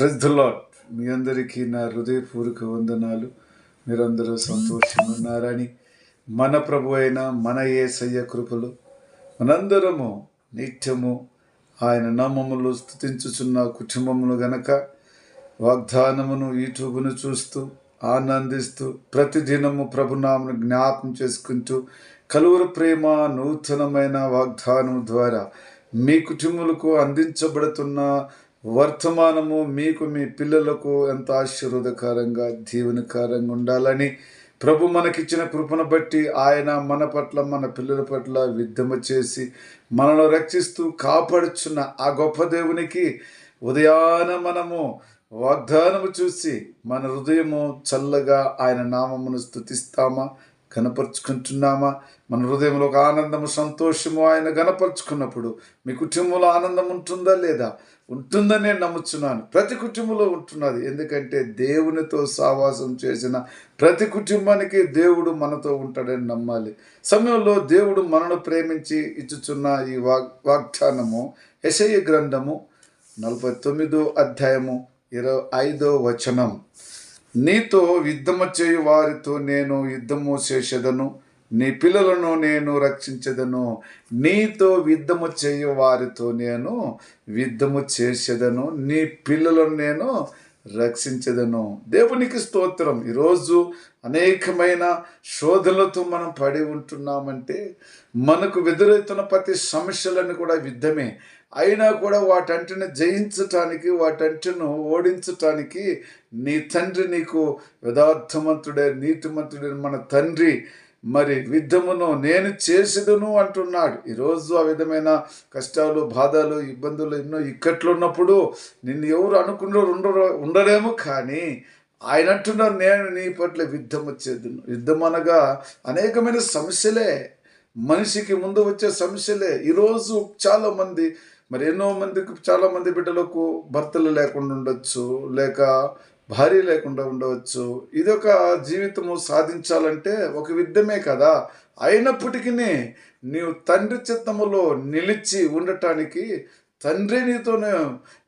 ప్రజలాట్ మీ అందరికీ నా హృదయపూర్వక వందనాలు. మీరందరూ సంతోషంగా ఉన్నారని మన ప్రభు అయిన మన ఏసయ్య కృపలు మనందరము నిత్యము ఆయన నామములు స్థుతించుచున్న కుటుంబములు గనక వాగ్దానమును యూట్యూబ్ను చూస్తూ ఆనందిస్తూ ప్రతిదినము ప్రభునామను జ్ఞాపం చేసుకుంటూ కలువరు ప్రేమ నూతనమైన వాగ్దానం ద్వారా మీ కుటుంబములకు అందించబడుతున్న వర్తమానము మీకు మీ పిల్లలకు ఎంత ఆశీర్వాదకరంగా దీవెనకరంగా ఉండాలని ప్రభు మనకిచ్చిన కృపను బట్టి ఆయన మన పట్ల మన పిల్లల పట్ల విద్యమ చేసి మనను రక్షిస్తూ కాపాడుచున్న ఆ గొప్ప దేవునికి ఉదయాన మనము వాగ్దానము చూసి మన హృదయము చల్లగా ఆయన నామమును స్థుతిస్తామా కనపరుచుకుంటున్నామా మన హృదయంలో ఒక ఆనందము సంతోషము ఆయన గనపరుచుకున్నప్పుడు మీ కుటుంబంలో ఆనందం ఉంటుందా లేదా? ఉంటుందని నేను నమ్ముచున్నాను. ప్రతి కుటుంబంలో ఉంటున్నది. ఎందుకంటే దేవునితో సావాసం చేసిన ప్రతి కుటుంబానికి దేవుడు మనతో ఉంటాడని నమ్మాలి. సమయంలో దేవుడు మనను ప్రేమించి ఇచ్చుచున్న ఈ వాగ్ వాగ్దానము యశయ గ్రంథము నలభై తొమ్మిదో అధ్యాయము ఇరవై ఐదో వచనం. నీతో యుద్ధము చేయు వారితో నేను యుద్ధము చేసేదను. నీ పిల్లలను నేను రక్షించదను. నీతో యుద్ధము చేయు వారితో నేను యుద్ధము చేసేదను. నీ పిల్లలను నేను రక్షించదను. దేవునికి స్తోత్రం. ఈరోజు అనేకమైన శోధనలతో మనం పడి ఉంటున్నామంటే మనకు ఎదురవుతున్న ప్రతి సమస్యలను కూడా యుద్ధమే అయినా కూడా వాటంటిని జయించటానికి వాటంటిను ఓడించటానికి నీ తండ్రి నీకు యథార్థమంతుడే నీతిమంతుడే మన తండ్రి. మరి యుద్ధమును నేను చేసేదును అంటున్నాడు. ఈరోజు ఆ విధమైన కష్టాలు బాధలు ఇబ్బందులు ఎన్నో ఇక్కట్లు ఉన్నప్పుడు నిన్ను ఎవరు అనుకున్నారు ఉండరు ఉండరేమో కానీ ఆయన అంటున్నారు నేను నీ పట్ల యుద్ధం వచ్చేది యుద్ధం అనగా అనేకమైన సమస్యలే. మనిషికి ముందు వచ్చే సమస్యలే. ఈరోజు చాలామంది మరి ఎన్నో మందికి చాలామంది బిడ్డలకు భర్తలు లేకుండా ఉండొచ్చు లేక భార్య లేకుండా ఉండవచ్చు. ఇది ఒక జీవితము సాధించాలంటే ఒక విద్యమే కదా. అయినప్పటికీ నీవు తండ్రి చిత్తములో నిలిచి ఉండటానికి తండ్రి నీతోనే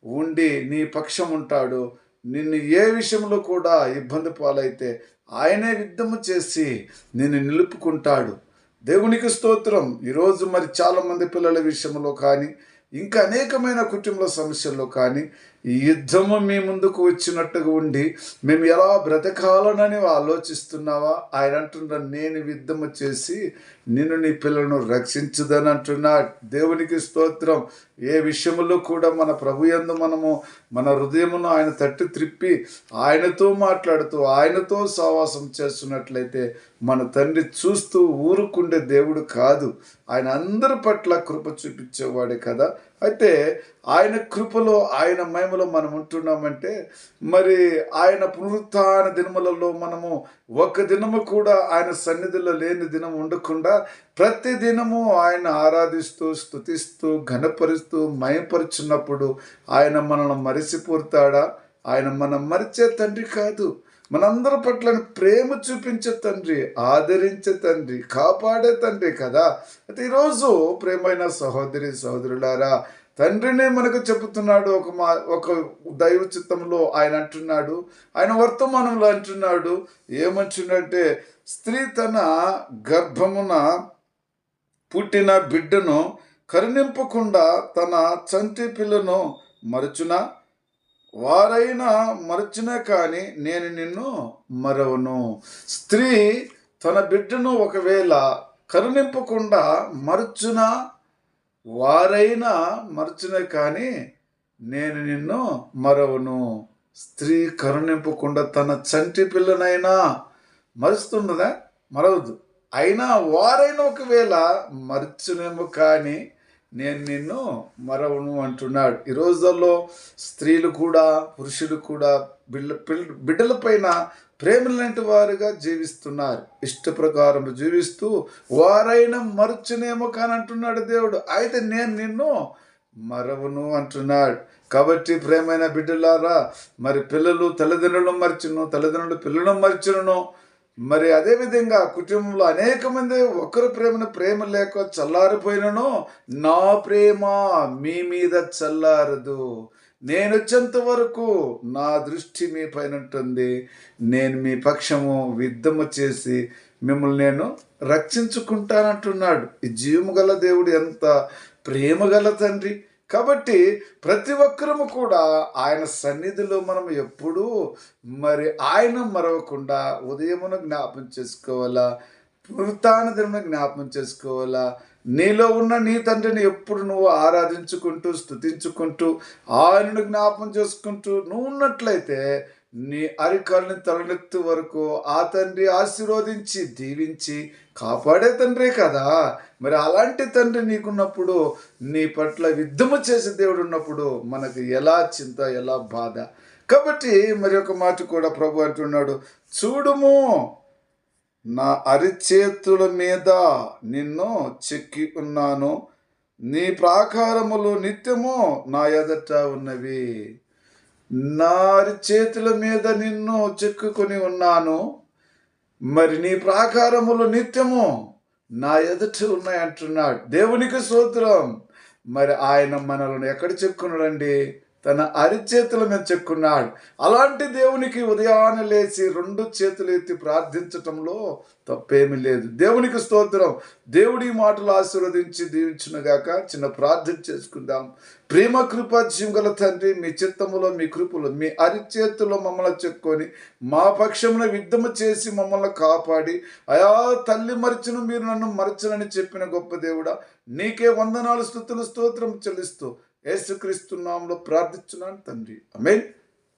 ఉండి నీ పక్షం ఉంటాడు. నిన్ను ఏ విషయంలో కూడా ఇబ్బంది పాలైతే ఆయనే యుద్ధము చేసి నిన్ను నిలుపుకుంటాడు. దేవునికి స్తోత్రం. ఈరోజు మరి చాలామంది పిల్లల విషయంలో కానీ ఇంకా అనేకమైన కుటుంబ సమస్యల్లో కానీ ఈ యుద్ధము మీ ముందుకు వచ్చినట్టుగా ఉండి మేము ఎలా బ్రతకాలనని ఆలోచిస్తున్నావా? ఆయన అంటున్నా నేను యుద్ధము చేసి నిన్ను నీ పిల్లలను రక్షించుదని అంటున్నా. దేవునికి స్తోత్రం. ఏ విషయంలో కూడా మన ప్రభు ఎందు మనము మన హృదయమును ఆయన తట్టి త్రిప్పి ఆయనతో మాట్లాడుతూ ఆయనతో సావాసం చేస్తున్నట్లయితే మన తండ్రి చూస్తూ ఊరుకుండే దేవుడు కాదు. ఆయన అందరి పట్ల కృప చూపించేవాడే కదా. అయితే ఆయన కృపలో ఆయన మహిమలో మనం ఉంటున్నామంటే మరి ఆయన పునరుత్న దినములలో మనము ఒక దినము కూడా ఆయన సన్నిధిలో లేని దినం ఉండకుండా ప్రతి దినము ఆయన ఆరాధిస్తూ స్థుతిస్తూ ఘనపరుస్తూ మయపరుచున్నప్పుడు ఆయన మనల్ని మరిసిపోతాడా ఆయన మనం మరిచే తండ్రి కాదు. మనందరి పట్ల ప్రేమ చూపించే తండ్రి ఆదరించే తండ్రి కాపాడే తండ్రి కదా. అయితే ఈరోజు ప్రేమైన సహోదరి సహోదరులారా తండ్రినే మనకు చెబుతున్నాడు ఒక మా ఒక దైవ చిత్తంలో ఆయన అంటున్నాడు ఆయన వర్తమానంలో అంటున్నాడు. ఏమంటున్నాడంటే స్త్రీ తన గర్భమున పుట్టిన బిడ్డను కరుణింపకుండా తన చంటి పిల్లను మరచునా? వారైనా మరచినా కానీ నేను నిన్ను మరవను. స్త్రీ తన బిడ్డను ఒకవేళ కరుణింపకుండా మరచున? వారైనా మరచునే కానీ నేను నిన్ను మరవను. స్త్రీ కరుణింపకుండా తన చంటి పిల్లనైనా మరుస్తున్నదా మరవదు. అయినా వారైనా ఒకవేళ మరచునేమో కానీ నేను నిన్ను మరవను అంటున్నాడు. ఈ రోజుల్లో స్త్రీలు కూడా పురుషులు కూడా బిడ్డ బిడ్డలపైన ప్రేమలాంటి వారుగా జీవిస్తున్నారు. ఇష్ట ప్రకారం జీవిస్తూ వారైనా మరచునేమో కాని అంటున్నాడు దేవుడు. అయితే నేను నిన్ను మరవను అంటున్నాడు. కాబట్టి ప్రేమైన బిడ్డలారా మరి పిల్లలు తల్లిదండ్రులను మరిచిను తల్లిదండ్రులు పిల్లలను మరిచినను మరి అదేవిధంగా కుటుంబంలో అనేక మంది ఒకరి ప్రేమను ప్రేమ లేక చల్లారిపోయినను నా ప్రేమ మీ మీద చల్లారదు. నేను వచ్చేంత వరకు నా దృష్టి మీ పైన ఉంటుంది. నేను మీ పక్షము యుద్ధము చేసి మిమ్మల్ని నేను రక్షించుకుంటానంటున్నాడు. ఈ జీవము గల దేవుడు ఎంత ప్రేమ గల తండ్రి. కాబట్టి ప్రతి ఒక్కరము కూడా ఆయన సన్నిధిలో మనం ఎప్పుడూ మరి ఆయన మరవకుండా ఉదయమును జ్ఞాపం చేసుకోవాలా? పునరుత్న జ్ఞాపం చేసుకోవాలా? నీలో ఉన్న నీ తండ్రిని ఎప్పుడు నువ్వు ఆరాధించుకుంటూ స్తుతించుకుంటూ ఆయనను జ్ఞాపం చేసుకుంటూ నువ్వు ఉన్నట్లయితే నీ అరికాలను తలనెత్తు వరకు ఆ తండ్రి ఆశీర్వదించి దీవించి కాపాడే తండ్రే కదా. మరి అలాంటి తండ్రి నీకున్నప్పుడు నీ పట్ల యుద్ధము చేసే దేవుడు ఉన్నప్పుడు మనకు ఎలా చింత ఎలా బాధ? కాబట్టి మరి ఒక మాట కూడా ప్రభు అంటున్నాడు చూడుము నా అరిచేతుల మీద నిన్ను చెక్కి ఉన్నాను. నీ ప్రాకారములు నిత్యము నా ఎదట ఉన్నవి. నా చేతుల మీద నిన్ను చెక్కుకొని ఉన్నాను. మరి నీ ప్రాకారములు నిత్యము నా ఎదుట ఉన్నాయి అంటున్నాడు. దేవునికి సూత్రం మరి ఆయన మనలను ఎక్కడ చెక్కున్నాడండి తన అరిచేతుల మీద చెక్కున్నాడు. అలాంటి దేవునికి ఉదయాన్నే లేచి రెండు చేతులు ఎత్తి ప్రార్థించటంలో తప్పేమీ లేదు. దేవునికి స్తోత్రం. దేవుడి మాటలు ఆశీర్వదించి దీవించునుగాక. చిన్న ప్రార్థన చేసుకుందాం. ప్రేమ కృప జీవగల తండ్రి మీ చిత్తములో మీ కృపలో మీ అరిచేతుల్లో మమ్మల్ని చెక్కొని మా పక్షమున యుద్ధము చేసి మమ్మల్ని కాపాడి అయా తల్లి మరచును మీరు నన్ను మరచనని చెప్పిన గొప్ప దేవుడా నీకే వందనాలు స్థుతులు స్తోత్రం చెల్లిస్తూ యేసుక్రీస్తు నామంలో ప్రార్థిస్తున్నాను తండ్రి. ఐ మీన్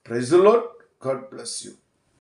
ప్రెజలో గాడ్ బ్లెస్ యూ.